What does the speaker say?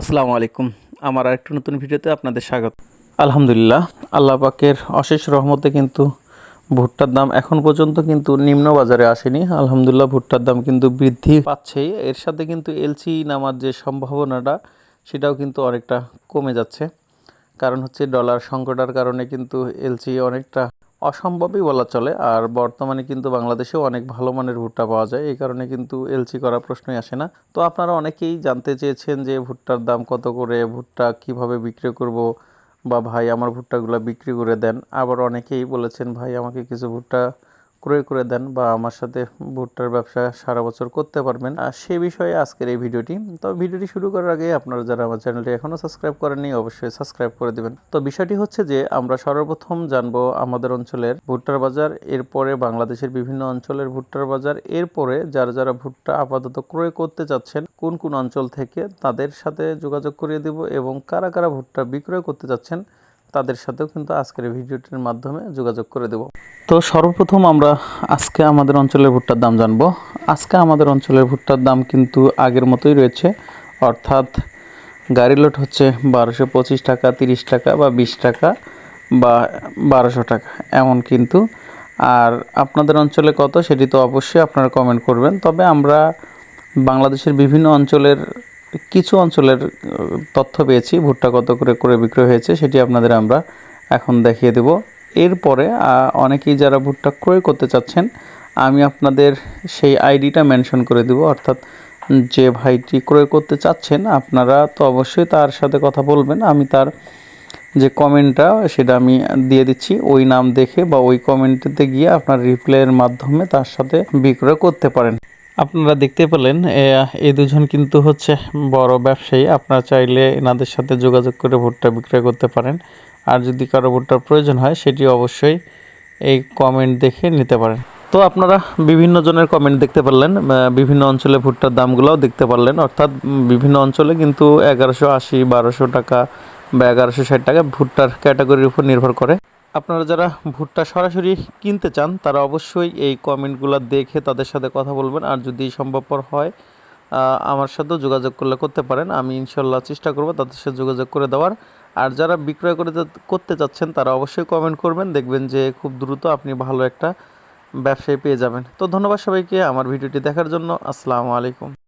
আসসালামু আলাইকুম। আমার আরেকটু নতুন ভিডিওতে আপনাদের স্বাগত। আলহামদুলিল্লাহ, আল্লাহ পাকের অশেষ রহমতে কিন্তু ভুট্টার দাম এখন পর্যন্ত কিন্তু নিম্ন বাজারে আসেনি। আলহামদুলিল্লাহ, ভুট্টার দাম কিন্তু বৃদ্ধি পাচ্ছেই এর সাথে কিন্তু এলসি নামার যে সম্ভাবনাটা, সেটাও কিন্তু অনেকটা কমে যাচ্ছে। কারণ হচ্ছে ডলার সংকটার কারণে কিন্তু এলসি অনেকটা অসম্ভবই বলা চলে। আর বর্তমানে কিন্তু বাংলাদেশেও অনেক ভালো মানের ভুট্টা পাওয়া যায়। এই কারণে কিন্তু এলসি করা প্রশ্নই আসে না। তো আপনারা অনেকেই জানতে চেয়েছেন যে ভুট্টার দাম কত করে, ভুট্টা কীভাবে বিক্রি করব বা ভাই আমার ভুট্টাগুলো বিক্রি করে দেন। আবার অনেকেই বলেছেন, ভাই আমাকে কিছু ভুট্টা ক্রয় করে দেন বা আমার সাথে ভুট্টার ব্যবসা সারা বছর করতে পারবেন। আর সে বিষয়ে আজকের এই ভিডিওটি। তো ভিডিওটি শুরু করার আগে আপনারা যারা আমার চ্যানেলটি এখনও সাবস্ক্রাইব করেননি, অবশ্যই সাবস্ক্রাইব করে দিবেন। তো বিষয়টি হচ্ছে যে, আমরা সর্বপ্রথম জানব আমাদের অঞ্চলের ভুট্টার বাজার, এরপরে বাংলাদেশের বিভিন্ন অঞ্চলের ভুট্টার বাজার, এরপরে যারা যারা ভুট্টা আপাতত ক্রয় করতে চাচ্ছেন, কোন কোন অঞ্চল থেকে তাদের সাথে যোগাযোগ করিয়ে দেব এবং কারা কারা ভুট্টা বিক্রয় করতে চাচ্ছেন তাদের সাথেও কিন্তু আজকের ভিডিওটির মাধ্যমে যোগাযোগ করে দেব। তো সর্বপ্রথম আমরা আজকে আমাদের অঞ্চলের ভুট্টার দাম জানব। আজকে আমাদের অঞ্চলের ভুট্টার দাম কিন্তু আগের মতোই রয়েছে। অর্থাৎ গাড়ি লোড হচ্ছে বারোশো পঁচিশ টাকা, তিরিশ টাকা বা বিশ টাকা বা বারোশো টাকা, এমন কিন্তু। আর আপনাদের অঞ্চলে কত সেটি তো অবশ্যই আপনারা কমেন্ট করবেন। তবে আমরা বাংলাদেশের বিভিন্ন অঞ্চলের কিছু অঞ্চলের তথ্য পেয়েছি, ভুট্টা কত করে করে বিক্রয় হয়েছে সেটি আপনাদের আমরা এখন দেখিয়ে দেব। এরপরে অনেকেই যারা ভুট্টা ক্রয় করতে চাচ্ছেন, আমি আপনাদের সেই আইডিটা মেনশন করে দেব। অর্থাৎ যে ভাইটি ক্রয় করতে চাচ্ছেন, আপনারা তো অবশ্যই তার সাথে কথা বলবেন। আমি তার যে কমেন্টটা, সেটা আমি দিয়ে দিচ্ছি। ওই নাম দেখে বা ওই কমেন্টতে গিয়ে আপনার রিপ্লাইয়ের মাধ্যমে তার সাথে বিক্রয় করতে পারেন। আপনারা দেখতে পেলেন এই দুজন কিন্তু হচ্ছে বড় ব্যবসায়ী। আপনারা চাইলে এনাদের সাথে যোগাযোগ করে ভুট্টা বিক্রয় করতে পারেন। আর যদি কারও ভুট্টার প্রয়োজন হয়, সেটি অবশ্যই এই কমেন্ট দেখে নিতে পারেন। তো আপনারা বিভিন্ন জনের কমেন্ট দেখতে পারলেন বিভিন্ন অঞ্চলে ভুট্টার দামগুলোও দেখতে পারলেন। অর্থাৎ বিভিন্ন অঞ্চলে কিন্তু এগারোশো আশি, বারোশো টাকা বা এগারোশো ষাট টাকা ভুট্টার ক্যাটাগরির উপর নির্ভর করে। আপনারা যারা ভুট্টা সরাসরি কিনতে চান, তারা অবশ্যই এই কমেন্টগুলো দেখে তাদের সাথে কথা বলবেন। আর যদি সম্ভবপর হয় আমার সাথেও যোগাযোগ করলে করতে পারেন। আমি ইনশাল্লাহ চেষ্টা করব তাদের সাথে যোগাযোগ করে দেওয়ার। আর যারা বিক্রয় করে করতে চাচ্ছেন, তারা অবশ্যই কমেন্ট করবেন। দেখবেন যে খুব দ্রুত আপনি ভালো একটা ব্যবসায় পেয়ে যাবেন। তো ধন্যবাদ সবাইকে আমার ভিডিওটি দেখার জন্য। আসসালামু আলাইকুম।